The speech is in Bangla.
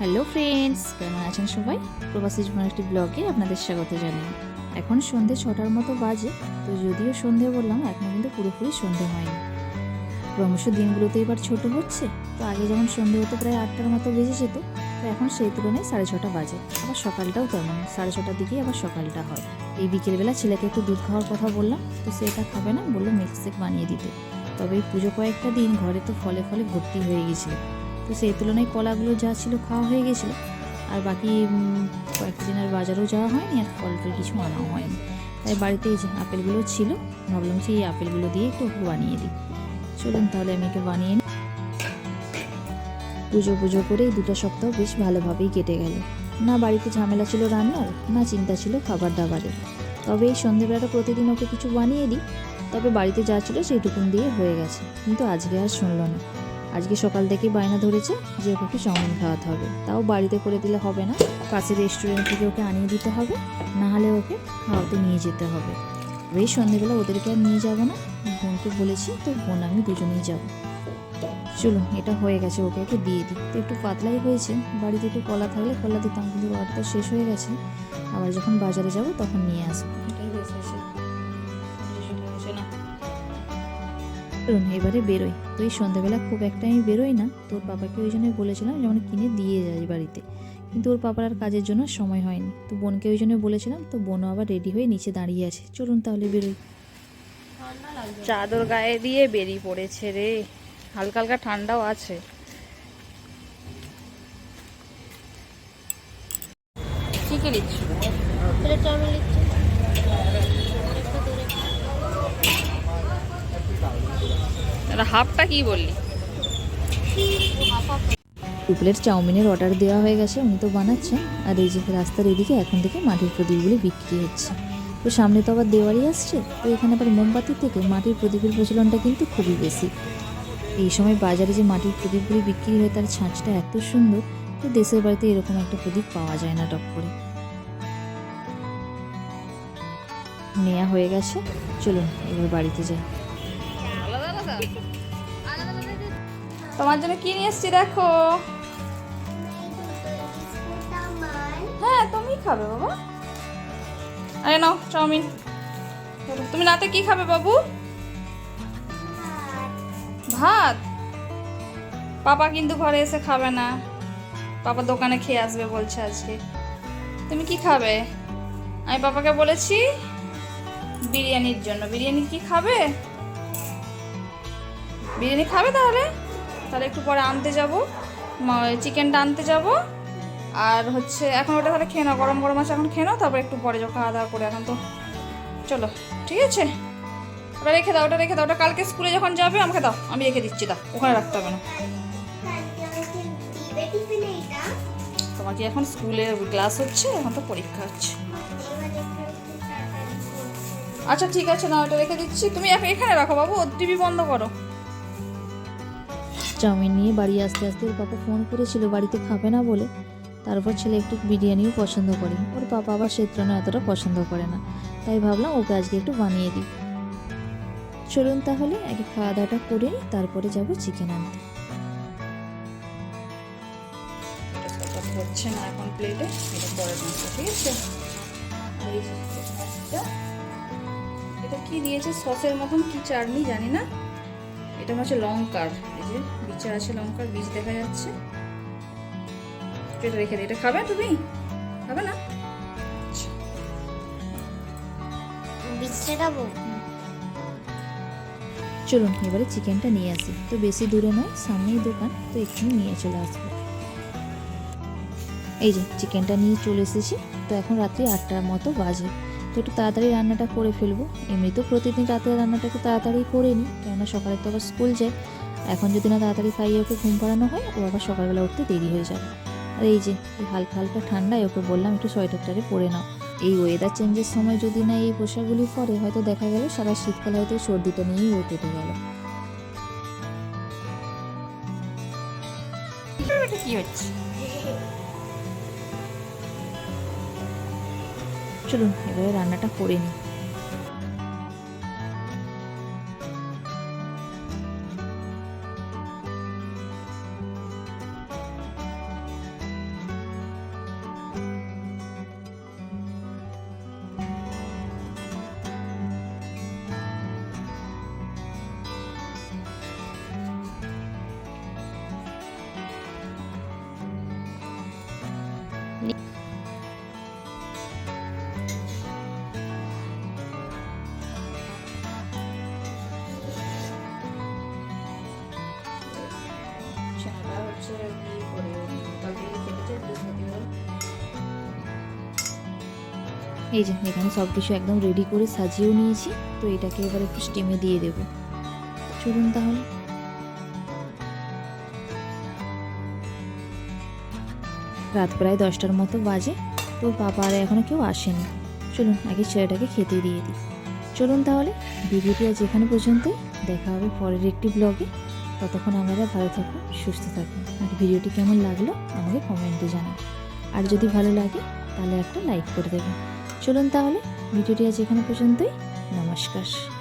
হ্যালো ফ্রেন্ডস কেমন আছেন সবাই? প্রবাসী জীবন একটি ব্লগে আপনাদের স্বাগত জানাই। এখন সন্ধে ছটার মতো বাজে, তো যদিও সন্ধে বললাম, এখন কিন্তু পুরোপুরি সন্ধে হয়নি। ক্রমশ দিনগুলোতে এবার ছোট হচ্ছে, তো আগে যেমন সন্ধে হতো প্রায় আটটার মতো বেজে যেত, তো এখন সেই তুলনায় সাড়ে ছটা বাজে। আবার সকালটাও তেমন, সাড়ে ছটার দিকেই আবার সকালটা হয়। এই বিকেলবেলা ছেলেকে একটু দুধ খাওয়ার কথা বললাম, তো সেটা খাবে না, বলল মিল্কশেক বানিয়ে দিতে। তবে পুজো কয়েকটা দিন ঘরে তো ফলে ফলে ভর্তি হয়ে গেছিল। তো সেই তুলনায় কলাগুলো যা ছিল খাওয়া হয়ে গেছিল। আর বাকি উম, কয়েকটা দিন আর বাজারেও যাওয়া হয়নি আর ফল টল কিছু আনাও হয়নি। তাই বাড়িতে এই যে আপেলগুলো ছিল ভাবলাম এই আপেলগুলো দিয়ে একটু বানিয়ে দিই। চলুন তাহলে আমি একে বানিয়ে নিই। পুজো পুজো করে এই দুটো সপ্তাহ বেশ ভালোভাবেই কেটে গেল। না বাড়িতে ঝামেলা ছিল রান্নার না চিন্তা ছিল খাবার দাবারের। তবে এই সন্ধেবেলাটা প্রতিদিন ওকে কিছু বানিয়ে দিই। তবে বাড়িতে যা ছিল সেইটুকুন দিয়ে হয়ে গেছে। কিন্তু আজকে আর শুনলো না। আজকে সকাল থেকেই বায়না ধরেছে যে ওকে একটু চাউমিন খাওয়াতে হবে। তাও বাড়িতে করে দিলে হবে না। কাছের রেস্টুরেন্ট থেকে ওকে আনিয়ে দিতে হবে। না হলে ওকে খাওয়াতে নিয়ে যেতে হবে। এই সন্ধেবেলা ওদেরকে আর নিয়ে যাব না। বোনকে বলেছি, তো বোন আমি দুজনেই যাব। চলুন, এটা হয়ে গেছে। ওকে ওকে দিয়ে দিই। তো একটু পাতলাই হয়েছে। বাড়িতে একটু কলা থাকলে কলা দিতাম, কিন্তু তো শেষ হয়ে গেছে। আবার যখন বাজারে যাব তখন নিয়ে আসব। চলুন এবারে বেরোই। তো এই সন্ধ্যাবেলা খুব একটা আমি বেরোই না। তোর পাপাকে ওই জন্যই বলেছিলাম যেমন কিনে দিয়ে যাই বাড়িতে। কিন্তু ওর পাপার আর কাজের জন্য সময় হয়নি। তো বোনকে ওই জন্য বলেছিলাম তো বোনও আবার রেডি হয়ে নিচে দাঁড়িয়ে আছে। চলুন তাহলে বেরোই। চাদর গায়ে দিয়ে বেরিয়ে পড়েছে রে। হালকা হালকা ঠান্ডাও আছে। কি এটা হাফটা কি বললি? দু প্লেট চাউমিনের অর্ডার দেওয়া হয়ে গেছে, উনি তো বানাচ্ছেন আর এই যে রাস্তার এদিকে এখন থেকে মাটির প্রদীপগুলি বিক্রি হচ্ছে। তো সামনে তো আবার দেওয়ালি আসছে, তো এখানে আবার মোমবাতির থেকে মাটির প্রদীপের প্রচলনটা কিন্তু খুবই বেশি। এই সময় বাজারে যে মাটির প্রদীপগুলি বিক্রি হয়, তার ছাঁচটা এত সুন্দর, তো দেশের বাড়িতে এরকম একটা প্রদীপ পাওয়া যায় না টপ করে। নেওয়া হয়ে গেছে, চলুন এবার বাড়িতে যাই। তোমার জন্য কি নিয়ে এসছি দেখো? হ্যাঁ তুমি খাবে বাবা। আরে নাও, চাউমিন। তুমি রাতে কি খাবে বাবু? ভাত। পাপা কিন্তু ঘরে এসে খাবে না। পাপা দোকানে খেয়ে আসবে বলছে আজকে। তুমি কি খাবে? আমি পাপাকে বলেছি বিরিয়ানির জন্য। বিরিয়ানি কি খাবে? বিরিয়ানি খাবে তাহলে? তাহলে একটু পরে আনতে যাব। চিকেনটা আনতে যাব। আর হচ্ছে, এখন ওটা তাহলে খেয়ে নাও। গরম গরম আছে, এখন খেয়ে নাও। তারপর একটু পরে যাও, খাওয়া দাওয়া করে এখন তো। চলো, ঠিক আছে? ওটা রেখে দাও, ওটা রেখে দাও। ওটা কালকে স্কুলে যখন যাবে, আমাকে দাও। আমি রেখে দিচ্ছি, দাও। ওখানে রাখতে হবে না। তোমার কি এখন স্কুলে ক্লাস হচ্ছে? এখন তো পরীক্ষা হচ্ছে। আচ্ছা ঠিক আছে। না, ওটা রেখে দিচ্ছি। তুমি এখ- এখানে রাখো বাবু। ও টিভি বন্ধ করো। চাউমিন নিয়ে বাড়ি আসতে আসতে ওর পাপা ফোন করেছিল, বাড়িতে খাবে না বলে। তারপর ছেলে একটু বিরিয়ানিও পছন্দ করে। ওর পাপা আবার সেত্রনে অতটা পছন্দ করে না। তাই ভাবলাম ওকে আজকে একটু বানিয়ে দিই। চলুন তাহলে, আগে খাওয়া দাওয়াটা করে নিই, তারপরে যাব চিকেন আনতে। হচ্ছে না এখন প্লেটে এটা পরে ঠিক আছে? এটা কি দিয়েছে? সসের মতন কি চাটনি জানি না। এটা হচ্ছে লঙ্কার, এই যে বিচার আছে লঙ্কার বীজ দেখা যাচ্ছে। এটা রেখে দিই এটা খাবে তুমি? খাবে না। দেবো চলুন এবারে চিকেনটা নিয়ে আসি। তো বেশি দূরে নয় সামনেই দোকান তো এক্ষুনি নিয়ে চলে আসব। এই যে চিকেনটা নিয়ে চলে এসেছি। তো এখন রাত্রি আটটার মতো বাজে। তো একটু তাড়াতাড়ি রান্নাটা করে ফেলব। এমনি তো প্রতিদিন রাতের রান্নাটা একটু তাড়াতাড়ি করে নিই কেননা সকালে তো আবার স্কুল যায়। এখন যদি না তাড়াতাড়ি খাইয়ে ওকে ঘুম পাড়ানো হয় ও আবার সকালবেলা উঠতে দেরি হয়ে যাবে। আর এই যে এই হালকা হালকা ঠান্ডায় ওকে বললাম একটু সোয়েটারটারে পরে নাও। এই ওয়েদার চেঞ্জের সময় যদি না এই পোশাকগুলি পরে হয়তো দেখা গেল সারা শীতকাল হয়তো সর্দিটা নিয়েই ও কেটে গেল। কি হচ্ছে? চলুন এবারে রান্নাটা করে নিই। করে বৃহস্পতিবার এই যে, এখানে সব কিছু একদম রেডি করে সাজিয়েও নিয়েছি, তো এটাকে এবার একটু স্টিমে দিয়ে দেবো। চলুন তাহলে। রাত প্রায় দশটার মতো বাজে, তো বাবা আর এখনও কেউ আসেনি চলুন, আগে ছেলেটাকে খেতে দিয়ে দিই। চলুন তাহলে, ভিডিওটি আজ এখানে পর্যন্তই। দেখা হবে পরের একটি ব্লগে ততক্ষণ আপনারা ভালো থাকুন, সুস্থ থাকুন। আর ভিডিওটি কেমন লাগল আমাকে কমেন্টে জানান। আর যদি ভালো লাগে, তাহলে একটা লাইক করে দেবেন। চলুন তাহলে, ভিডিওটি আজ এখানে পর্যন্তই। নমস্কার।